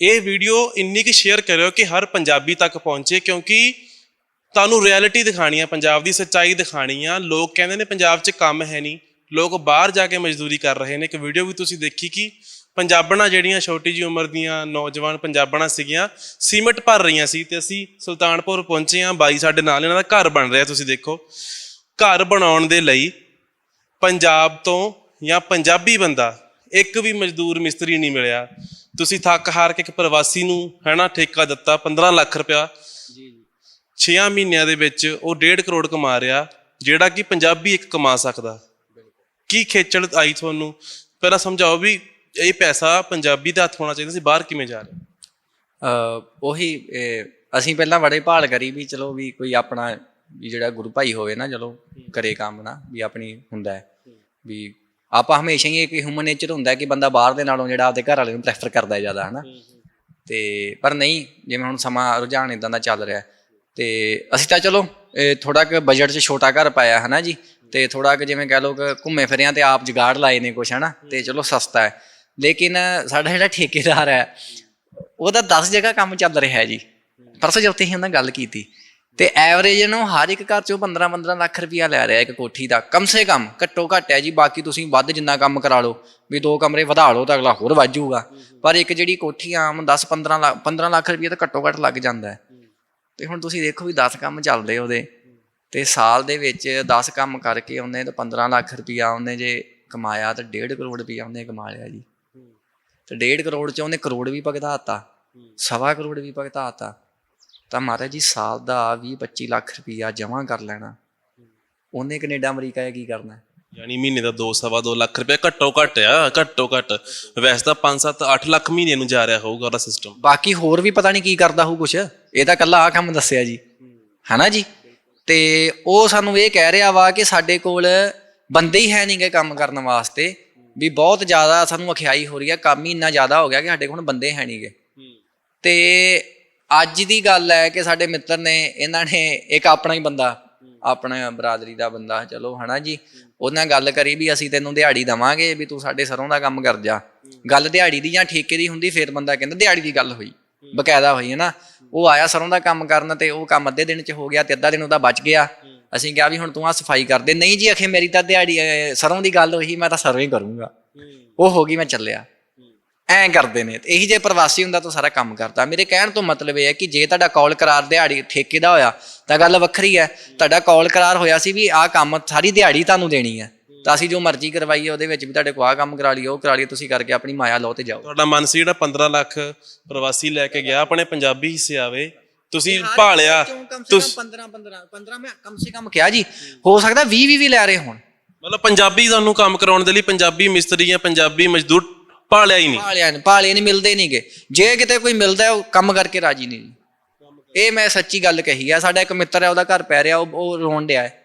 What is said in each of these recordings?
ਇਹ ਵੀਡੀਓ ਇੰਨੀ ਕਿ ਸ਼ੇਅਰ ਕਰਿਓ ਕਿ ਹਰ ਪੰਜਾਬੀ ਤੱਕ ਪਹੁੰਚੇ, ਕਿਉਂਕਿ ਤੁਹਾਨੂੰ ਰਿਐਲਿਟੀ ਦਿਖਾਣੀ ਆ, ਪੰਜਾਬ ਦੀ ਸੱਚਾਈ ਦਿਖਾਣੀ ਆ। ਲੋਕ ਕਹਿੰਦੇ ਨੇ ਪੰਜਾਬ 'ਚ ਕੰਮ ਹੈ ਨਹੀਂ। ਲੋਕ ਬਾਹਰ ਜਾ ਕੇ ਮਜ਼ਦੂਰੀ ਕਰ ਰਹੇ ਨੇ। ਇੱਕ ਵੀਡੀਓ ਵੀ ਤੁਸੀਂ ਦੇਖੀ ਕਿ ਪੰਜਾਬਣਾਂ ਜਿਹੜੀਆਂ ਛੋਟੀ ਜੀ ਉਮਰ ਦੀਆਂ ਨੌਜਵਾਨ ਪੰਜਾਬਣਾਂ ਸੀਗੀਆਂ ਸੀਮਟ ਭਰ ਰਹੀਆਂ ਸੀ ਤੇ ਅਸੀਂ ਸੁਲਤਾਨਪੁਰ ਪਹੁੰਚੇ ਆ ਬਾਈ ਸਾਡੇ ਨਾਲ ਇਹਨਾਂ ਦਾ ਘਰ ਬਣ ਰਿਹਾ, ਤੁਸੀਂ ਦੇਖੋ। ਘਰ ਬਣਾਉਣ ਦੇ ਲਈ ਪੰਜਾਬ ਤੋਂ ਜਾਂ ਪੰਜਾਬੀ ਬੰਦਾ ਇੱਕ ਵੀ ਮਜ਼ਦੂਰ ਮਿਸਤਰੀ ਨਹੀਂ ਮਿਲਿਆ। ਤੁਸੀਂ ਥੱਕ ਹਾਰ ਕੇ ਇੱਕ ਪ੍ਰਵਾਸੀ ਨੂੰ ਹੈਨਾ ਠੇਕਾ ਦਿੱਤਾ 15 ਲੱਖ ਰੁਪਇਆ। ਜੀ ਜੀ। 6 ਮਹੀਨਿਆਂ ਦੇ ਵਿੱਚ ਉਹ 1.5 ਕਰੋੜ ਕਮਾ ਰਿਹਾ ਜਿਹੜਾ ਕਿ ਪੰਜਾਬੀ ਇੱਕ ਕਮਾ ਸਕਦਾ। ਕੀ ਖੇਚਲ ਆਈ ਤੁਹਾਨੂੰ? ਪਹਿਲਾਂ ਸਮਝਾਓ ਵੀ ਇਹ ਪੈਸਾ ਪੰਜਾਬੀ ਦੇ ਹੱਥ ਹੋਣਾ ਚਾਹੀਦਾ ਸੀ ਬਾਹਰ ਕਿਵੇਂ ਜਾ ਰਿਹਾ? ਉਹੀ ਅਸੀਂ ਪਹਿਲਾਂ ਬੜੇ ਭਾਲ ਕਰੀ ਵੀ ਚਲੋ ਵੀ ਕੋਈ ਆਪਣਾ ਵੀ ਜਿਹੜਾ ਗੁਰੂ ਭਾਈ ਹੋਵੇ ਨਾ ਚਲੋ ਕਰੇ ਕੰਮ ਨਾ ਵੀ ਆਪਣੀ ਹੁੰਦਾ ਹੈ। ਵੀ ਆਪਾਂ ਹਮੇਸ਼ਾ ਹੀ ਇੱਕ ਹਿਊਮਨ ਨੇਚਰ ਹੁੰਦਾ ਕਿ ਬੰਦਾ ਬਾਹਰ ਦੇ ਨਾਲੋਂ ਜਿਹੜਾ ਆਪਦੇ ਘਰ ਵਾਲੇ ਨੂੰ ਪ੍ਰੈਫਰ ਕਰਦਾ ਹੈ ਜ਼ਿਆਦਾ ਹਨਾ? ਤੇ ਪਰ ਨਹੀਂ ਜਿਵੇਂ ਹੁਣ ਸਮਾਂ ਰੁਝਾਨ ਇਦਾਂ ਦਾ ਚੱਲ ਰਿਹਾ ਤੇ ਅਸੀਂ ਤਾਂ ਚਲੋ ਥੋੜਾ ਕੁ ਬਜਟ 'ਚ ਛੋਟਾ ਘਰ ਪਾਇਆ ਹਨਾ ਜੀ? ਤੇ ਥੋੜਾ ਕੁ ਜਿਵੇਂ ਕਹਿ ਲਓ ਕਿ ਘੁੰਮੇ ਫਿਰਿਆਂ ਤੇ ਆਪ ਜਗਾੜ ਲਾਏ ਨੇ ਕੁਛ ਹਨਾ? ਤੇ ਚਲੋ ਸਸਤਾ ਹੈ। ਲੇਕਿਨ ਸਾਡਾ ਜਿਹੜਾ ਠੇਕੇਦਾਰ ਹੈ ਉਹਦਾ 10 ਜਗ੍ਹਾ ਕੰਮ ਚੱਲ ਰਿਹਾ ਹੈ ਜੀ। ਪਰਸੋਂ ਜਿੱਥੇ ਹੀ ਉਹਨਾਂ ਗੱਲ ਕੀਤੀ। ਤੇ ਐਵਰੇਜ ਨੂੰ ਹਰ ਇੱਕ ਘਰ ਚੋਂ 15 15 ਲੱਖ ਰੁਪਇਆ ਲੈ ਰਿਹਾ ਇੱਕ ਕੋਠੀ ਦਾ। ਕਮ ਸੇ ਕਮ ਘੱਟੋ ਘੱਟ ਹੈ ਜੀ, ਬਾਕੀ ਤੁਸੀਂ ਵੱਧ ਜਿੰਨਾ ਕੰਮ ਕਰਾ ਲਓ, ਵੀ ਦੋ ਕਮਰੇ ਵਧਾ ਲਓ ਤਾਂ ਅਗਲਾ ਹੋਰ ਵੱਧ ਜਾਊਗਾ। ਪਰ ਇੱਕ ਜਿਹੜੀ ਕੋਠੀ ਆਮ 10 15 ਲੱਖ 15 ਲੱਖ ਰੁਪਇਆ ਤਾਂ ਘੱਟੋ ਘੱਟ ਲੱਗ ਜਾਂਦਾ ਹੈ। ਤੇ ਹੁਣ ਤੁਸੀਂ ਦੇਖੋ ਵੀ 10 ਕੰਮ ਚੱਲਦੇ ਉਹਦੇ। ਤੇ ਸਾਲ ਦੇ ਵਿੱਚ 10 ਕੰਮ ਕਰਕੇ ਉਹਨੇ ਤਾਂ 15 ਲੱਖ ਰੁਪਇਆ ਉਹਨੇ ਜੇ ਕਮਾਇਆ ਤਾਂ 1.5 ਕਰੋੜ ਰੁਪਇਆ ਉਹਨੇ ਕਮਾ ਲਿਆ ਜੀ। ਤੇ 1.5 ਕਰੋੜ ਚ ਉਹਨੇ ਕਰੋੜ ਵੀ ਭਗਤਾਤਾ ਸਵਾ ਕਰੋੜ ਵੀ ਭਗਤਾਤਾ ਤਾਂ ਮਹਾਰਾਜ ਜੀ ਸਾਲ ਦਾ 20 25 ਲੱਖ ਰੁਪਇਆ ਜਮ੍ਹਾਂ ਕਰ ਲੈਣਾ। ਉਹਨੇ ਕੈਨੇਡਾ ਅਮਰੀਕਾ ਇਹ ਕੀ ਕਰਨਾ? ਯਾਨੀ ਮਹੀਨੇ ਦਾ 2 ਸਵਾ 2 ਲੱਖ ਰੁਪਏ ਘੱਟੋ ਘੱਟ ਆ ਘੱਟੋ ਘੱਟ। ਵੈਸੇ ਤਾਂ 5 7 8 ਲੱਖ ਮਹੀਨੇ ਨੂੰ ਜਾ ਰਿਹਾ ਹੋਊਗਾ ਉਹਦਾ ਸਿਸਟਮ ਬਾਕੀ ਹੋਰ ਵੀ ਪਤਾ ਨਹੀਂ ਕੀ ਕਰਦਾ ਹੋਊ ਕੁਛ। ਇਹ ਤਾਂ ਕੱਲਾ ਆ ਕੰਮ ਦੱਸਿਆ ਜੀ। ਹਨਾ ਜੀ? ਤੇ ਉਹ ਸਾਨੂੰ ਇਹ ਕਹਿ ਰਿਹਾ ਵਾ ਕਿ ਸਾਡੇ ਕੋਲ ਬੰਦੇ ਹੀ ਹੈ ਨਹੀਂਗੇ ਕੰਮ ਕਰਨ ਵਾਸਤੇ ਵੀ ਬਹੁਤ ਜ਼ਿਆਦਾ ਸਾਨੂੰ ਅਖਿਆਈ ਹੋ ਰਹੀ ਹੈ। ਕੰਮ ਹੀ ਇੰਨਾ ਜ਼ਿਆਦਾ ਹੋ ਗਿਆ ਕਿ ਸਾਡੇ ਕੋਲ ਬੰਦੇ ਹੈ ਨਹੀਂਗੇ ਤੇ ਅੱਜ ਦੀ ਗੱਲ ਹੈ ਕਿ ਸਾਡੇ ਮਿੱਤਰ ਨੇ ਇਹਨਾਂ ਨੇ ਇੱਕ ਆਪਣਾ ਹੀ ਬੰਦਾ ਆਪਣਾ ਬਰਾਦਰੀ ਦਾ ਬੰਦਾ ਚਲੋ ਹਨਾ ਜੀ? ਉਹਨਾਂ ਗੱਲ ਕਰੀ ਵੀ ਅਸੀਂ ਤੈਨੂੰ ਦਿਹਾੜੀ ਦਵਾਂਗੇ ਵੀ ਤੂੰ ਸਾਡੇ ਸਰੋਂ ਦਾ ਕੰਮ ਕਰ ਜਾ। ਗੱਲ ਦਿਹਾੜੀ ਦੀ ਜਾਂ ਠੇਕੇ ਦੀ ਹੁੰਦੀ ਫਿਰ ਬੰਦਾ ਕਹਿੰਦਾ ਦਿਹਾੜੀ ਦੀ ਗੱਲ ਹੋਈ ਬਕਾਇਦਾ ਹੋਈ ਹੈ ਨਾ ਉਹ ਆਇਆ ਸਰੋਂ ਦਾ ਕੰਮ ਕਰਨ ਤੇ ਉਹ ਕੰਮ ਅੱਧੇ ਦਿਨ ਚ ਹੋ ਗਿਆ ਤੇ ਅੱਧਾ ਦਿਨ ਉਹਦਾ ਬਚ ਗਿਆ। ਅਸੀਂ ਕਿਹਾ ਵੀ ਹੁਣ ਤੂੰ ਆ ਸਫ਼ਾਈ ਕਰ ਦੇ। ਨਹੀਂ ਜੀ ਅਖੇ ਮੇਰੀ ਤਾਂ ਦਿਹਾੜੀ ਸਰੋਂ ਦੀ ਗੱਲ ਹੋਈ ਮੈਂ ਤਾਂ ਸਰੋਂ ਹੀ ਕਰੂੰਗਾ। ਉਹ ਹੋ ਗਈ ਮੈਂ ਚੱਲਿਆ। ਐਂ ਕਰਦੇ ਨੇ ਇਹੀ ਜੇ ਪ੍ਰਵਾਸੀ ਹੁੰਦਾ ਤਾਂ ਸਾਰਾ ਕੰਮ ਕਰਦਾ। ਮੇਰੇ ਕਹਿਣ ਤੋਂ ਮਤਲਬ ਇਹ ਹੈ ਕਿ ਜੇ ਤੁਹਾਡਾ ਕੌਲ ਕਰਾਰ ਦਿਹਾੜੀ ਠੇਕੇ ਦਾ ਹੋਇਆ ਤਾਂ ਗੱਲ ਵੱਖਰੀ ਹੈ। ਤੁਹਾਡਾ ਕੌਲ ਕਰਾਰ ਹੋਇਆ ਸੀ ਵੀ ਆਹ ਕੰਮ ਸਾਰੀ ਦਿਹਾੜੀ ਤੁਹਾਨੂੰ ਦੇਣੀ ਹੈ। ਤਾਂ ਅਸੀਂ ਜੋ ਮਰਜ਼ੀ ਕਰਵਾਈਏ ਉਹਦੇ ਵਿੱਚ ਵੀ ਤੁਹਾਡੇ ਕੋਲ ਆਹ ਕੰਮ ਕਰਾ ਉਹ ਕਰਾ ਲਈਏ ਤੁਸੀਂ ਕਰਕੇ ਆਪਣੀ ਮਾਇਆ ਲਓ ਤੇ ਜਾਓ। ਤੁਹਾਡਾ ਮਨ ਸੀ ਜਿਹੜਾ 15 ਲੱਖ ਪ੍ਰਵਾਸੀ ਲੈ ਕੇ ਗਿਆ ਆਪਣੇ ਪੰਜਾਬੀ ਹਿੱਸੇ ਆਵੇ। ਤੁਸੀਂ ਭਾਲਿਆ ਤੁਸੀਂ 15 15 15 ਮੈਂ ਕਮ ਸੇ ਕਮ ਕਿਹਾ ਜੀ ਹੋ ਸਕਦਾ 20 20 ਵੀ ਲੈ ਰਹੇ ਹੋਣ। ਮਤਲਬ ਪੰਜਾਬੀ ਤੁਹਾਨੂੰ ਕੰਮ ਕਰਾਉਣ ਦੇ ਲਈ ਪੰਜਾਬੀ ਮਿਸਤਰੀ ਜਾਂ ਪੰਜਾਬੀ ਮਜ਼ਦੂਰ ਭਾਲਿਆ ਹੀ ਨਹੀਂ। ਪਾਲਿਆ ਨੇ ਪਾਲੇ ਨਹੀਂ ਮਿਲਦੇ ਨਹੀਂਗੇ। ਜੇ ਕਿਤੇ ਕੋਈ ਮਿਲਦਾ ਹੈ, ਉਹ ਕੰਮ ਕਰਕੇ ਰਾਜੀ ਨਹੀਂ। ਜੀ ਇਹ ਮੈਂ ਸੱਚੀ ਗੱਲ ਕਹੀ ਆ ਸਾਡਾ ਇੱਕ ਮਿੱਤਰ ਹੈ ਉਹਦਾ ਘਰ ਪੈ ਰਿਹਾ ਉਹ ਉਹ ਰੋਣ ਡਿਆ ਹੈ।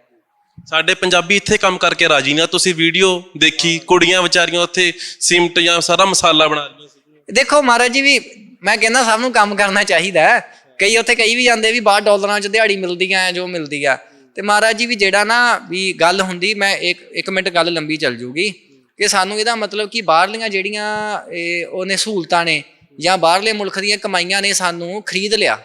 ਸਾਡੇ ਪੰਜਾਬੀ ਇੱਥੇ ਕੰਮ ਕਰਕੇ ਰਾਜੀ ਨਾ ਤੁਸੀਂ ਵੀਡੀਓ ਦੇਖੀ ਕੁੜੀਆਂ ਵਿਚਾਰੀਆਂ ਉੱਥੇ ਸਿਮਟ ਜਾਂ ਸਾਰਾ ਮਸਾਲਾ ਬਣਾ ਰਹੀਆਂ ਸੀ। ਦੇਖੋ ਮਹਾਰਾਜ ਜੀ ਵੀ ਮੈਂ ਕਹਿੰਦਾ ਸਭ ਨੂੰ ਕੰਮ ਕਰਨਾ ਚਾਹੀਦਾ ਹੈ। ਕਈ ਉੱਥੇ ਕਈ ਵੀ ਜਾਂਦੇ ਵੀ ਬਾਹਰ ਡਾਲਰਾਂ 'ਚ ਦਿਹਾੜੀ ਮਿਲਦੀ ਆ ਜੋ ਮਿਲਦੀ ਆ। ਤੇ ਮਹਾਰਾਜ ਜੀ ਵੀ ਜਿਹੜਾ ਨਾ ਵੀ ਗੱਲ ਹੁੰਦੀ ਮੈਂ ਇੱਕ ਇੱਕ ਮਿੰਟ ਗੱਲ ਲੰਬੀ ਚੱਲ ਜੂਗੀ। ਕਿ ਸਾਨੂੰ ਇਹਦਾ ਮਤਲਬ ਕਿ ਬਾਹਰਲੀਆਂ ਜਿਹੜੀਆਂ, ਇਹ ਉਹਨੇ ਸਹੂਲਤਾਂ ਨੇ ਜਾਂ ਬਾਹਰਲੇ ਮੁਲਕ ਦੀਆਂ ਕਮਾਈਆਂ ਨੇ ਸਾਨੂੰ ਖਰੀਦ ਲਿਆ।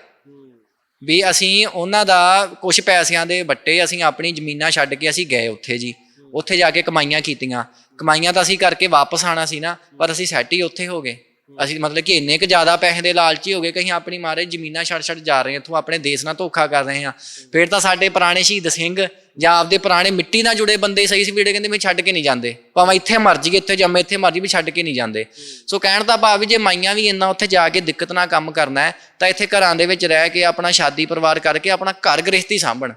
ਵੀ ਅਸੀਂ ਉਹਨਾਂ ਦਾ ਕੁਝ ਪੈਸਿਆਂ ਦੇ ਵੱਟੇ ਅਸੀਂ ਆਪਣੀ ਜ਼ਮੀਨਾਂ ਛੱਡ ਕੇ ਅਸੀਂ ਗਏ ਉੱਥੇ ਜੀ। ਉੱਥੇ ਜਾ ਕੇ ਕਮਾਈਆਂ ਕੀਤੀਆਂ। ਕਮਾਈਆਂ ਤਾਂ ਅਸੀਂ ਕਰਕੇ ਵਾਪਸ ਆਣਾ ਸੀ ਨਾ, ਪਰ ਅਸੀਂ ਸੈੱਟ ਹੀ ਉੱਥੇ ਹੋ ਗਏ। ਅਸੀਂ ਮਤਲਬ ਕਿ ਇੰਨੇ ਕੁ ਜ਼ਿਆਦਾ ਪੈਸੇ ਦੇ ਲਾਲਚੀ ਹੋ ਗਏ ਕਿ ਅਸੀਂ ਆਪਣੀ ਮਾਰੇ ਜ਼ਮੀਨਾਂ ਛੱਡ ਛੱਡ ਜਾ ਰਹੇ ਹਾਂ, ਇੱਥੋਂ ਆਪਣੇ ਦੇਸ਼ ਨਾਲ ਧੋਖਾ ਕਰ ਰਹੇ ਹਾਂ। ਫਿਰ ਤਾਂ ਸਾਡੇ ਪੁਰਾਣੇ ਸ਼ਹੀਦ ਸਿੰਘ ਜਾਂ ਆਪਦੇ ਪੁਰਾਣੇ ਮਿੱਟੀ ਨਾਲ ਜੁੜੇ ਬੰਦੇ ਸਹੀ ਸੀ ਵੀੜੇ ਕਹਿੰਦੇ ਮੈਂ ਛੱਡ ਕੇ ਨਹੀਂ ਜਾਂਦੇ। ਭਾਵੇਂ ਇੱਥੇ ਮਰ ਜਾਈਏ, ਇੱਥੇ ਜੰਮੇ, ਇੱਥੇ ਮਰ ਜਾਈਏ, ਵੀ ਛੱਡ ਕੇ ਨਹੀਂ ਜਾਂਦੇ। ਸੋ ਕਹਿਣ ਦਾ ਭਾਵ ਜੇ ਮਾਈਆਂ ਵੀ ਇੰਨਾ ਉੱਥੇ ਜਾ ਕੇ ਦਿੱਕਤ ਨਾਲ ਕੰਮ ਕਰਨਾ ਹੈ, ਤਾਂ ਇੱਥੇ ਘਰਾਂ ਦੇ ਵਿੱਚ ਰਹਿ ਕੇ ਆਪਣਾ ਸ਼ਾਦੀ ਪਰਿਵਾਰ ਕਰਕੇ ਆਪਣਾ ਘਰ ਗ੍ਰਸਤੀ ਸਾਂਭਣ।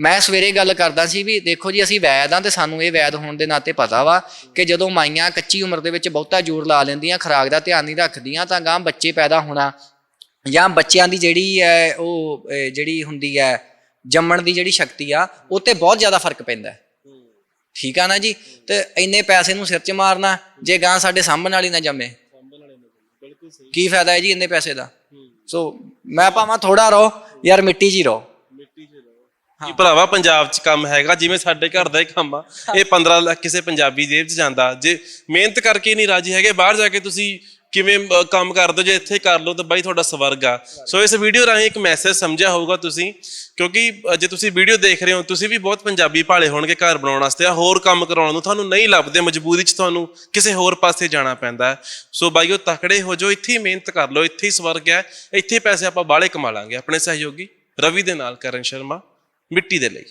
ਮੈਂ ਸਵੇਰੇ ਗੱਲ ਕਰਦਾ ਸੀ ਵੀ ਦੇਖੋ ਜੀ ਅਸੀਂ ਵੈਦ ਆ ਤੇ ਸਾਨੂੰ ਇਹ ਵੈਦ ਹੋਣ ਦੇ ਨਾਤੇ ਪਤਾ ਵਾ ਕਿ ਜਦੋਂ ਮਾਈਆਂ ਕੱਚੀ ਉਮਰ ਦੇ ਵਿੱਚ ਬਹੁਤਾ ਜ਼ੋਰ ਲਾ ਲੈਂਦੀਆਂ ਖੁਰਾਕ ਦਾ ਧਿਆਨ ਨਹੀਂ ਰੱਖਦੀਆਂ ਤਾਂ ਗਾਂ ਬੱਚੇ ਪੈਦਾ ਹੋਣਾ ਜਾਂ ਬੱਚਿਆਂ ਦੀ ਜਿਹੜੀ ਹੈ ਉਹ ਜਿਹੜੀ ਹੁੰਦੀ ਹੈ ਜੰਮਣ ਦੀ ਜਿਹੜੀ ਸ਼ਕਤੀ ਆ ਉਹ ਤੇ ਬਹੁਤ ਜ਼ਿਆਦਾ ਫ਼ਰਕ ਪੈਂਦਾ। ਠੀਕ ਆ ਨਾ ਜੀ? ਤੇ ਇੰਨੇ ਪੈਸੇ ਨੂੰ ਸਿਰ 'ਚ ਮਾਰਨਾ ਜੇ ਗਾਂ ਸਾਡੇ ਸਾਂਭਣ ਵਾਲੀ ਨਾ ਜੰਮੇ। ਕੀ ਫਾਇਦਾ ਹੈ ਜੀ ਇੰਨੇ ਪੈਸੇ ਦਾ? ਸੋ ਮੈਂ ਭਾਵੇਂ ਥੋੜਾ ਰਹੋ ਯਾਰ ਮਿੱਟੀ ਹੀ ਰਹੋ। ਕਿ ਭਰਾਵਾ ਪੰਜਾਬ 'ਚ ਕੰਮ ਹੈਗਾ ਜਿਵੇਂ ਸਾਡੇ ਘਰ ਦਾ ਹੀ ਕੰਮ ਆ। ਇਹ 15 ਲੱਖ ਕਿਸੇ ਪੰਜਾਬੀ ਜੇਬ 'ਚ ਜਾਂਦਾ। ਜੇ ਮਿਹਨਤ ਕਰਕੇ ਨਹੀਂ ਰਾਜੀ ਹੈਗੇ ਬਾਹਰ ਜਾ ਕੇ ਤੁਸੀਂ ਕਿਵੇਂ ਕੰਮ ਕਰ ਦੋ ਜੇ ਇੱਥੇ ਕਰ ਲਓ ਤਾਂ ਬਾਈ ਤੁਹਾਡਾ ਸਵਰਗ ਆ। ਸੋ ਇਸ ਵੀਡੀਓ ਰਾਹੀਂ ਇੱਕ ਮੈਸੇਜ ਸਮਝਿਆ ਹੋਊਗਾ ਤੁਸੀਂ ਕਿਉਂਕਿ ਜੇ ਤੁਸੀਂ ਵੀਡੀਓ ਦੇਖ ਰਹੇ ਹੋ ਤੁਸੀਂ ਵੀ ਬਹੁਤ ਪੰਜਾਬੀ ਭਾਲੇ ਹੋਣਗੇ ਘਰ ਬਣਾਉਣ ਵਾਸਤੇ। ਆ ਹੋਰ ਕੰਮ ਕਰਾਉਣ ਨੂੰ ਤੁਹਾਨੂੰ ਨਹੀਂ ਲੱਭਦੇ ਮਜਬੂਰੀ 'ਚ ਤੁਹਾਨੂੰ ਕਿਸੇ ਹੋਰ ਪਾਸੇ ਜਾਣਾ ਪੈਂਦਾ। ਸੋ ਬਾਈਓ ਤਕੜੇ ਹੋ ਜਾਓ ਇੱਥੇ ਹੀ ਮਿਹਨਤ ਕਰ ਲਓ ਇੱਥੇ ਹੀ ਸਵਰਗ ਹੈ ਇੱਥੇ ਪੈਸੇ ਆਪਾਂ ਬਾਹਲੇ ਕਮਾ ਲਾਂਗੇ। ਆਪਣੇ ਸਹਿਯੋਗੀ ਰਵੀ ਦੇ ਨਾਲ ਕਰਨ ਸ਼ਰਮਾ। ਮਿੱਟੀ ਦੇ ਲਈ।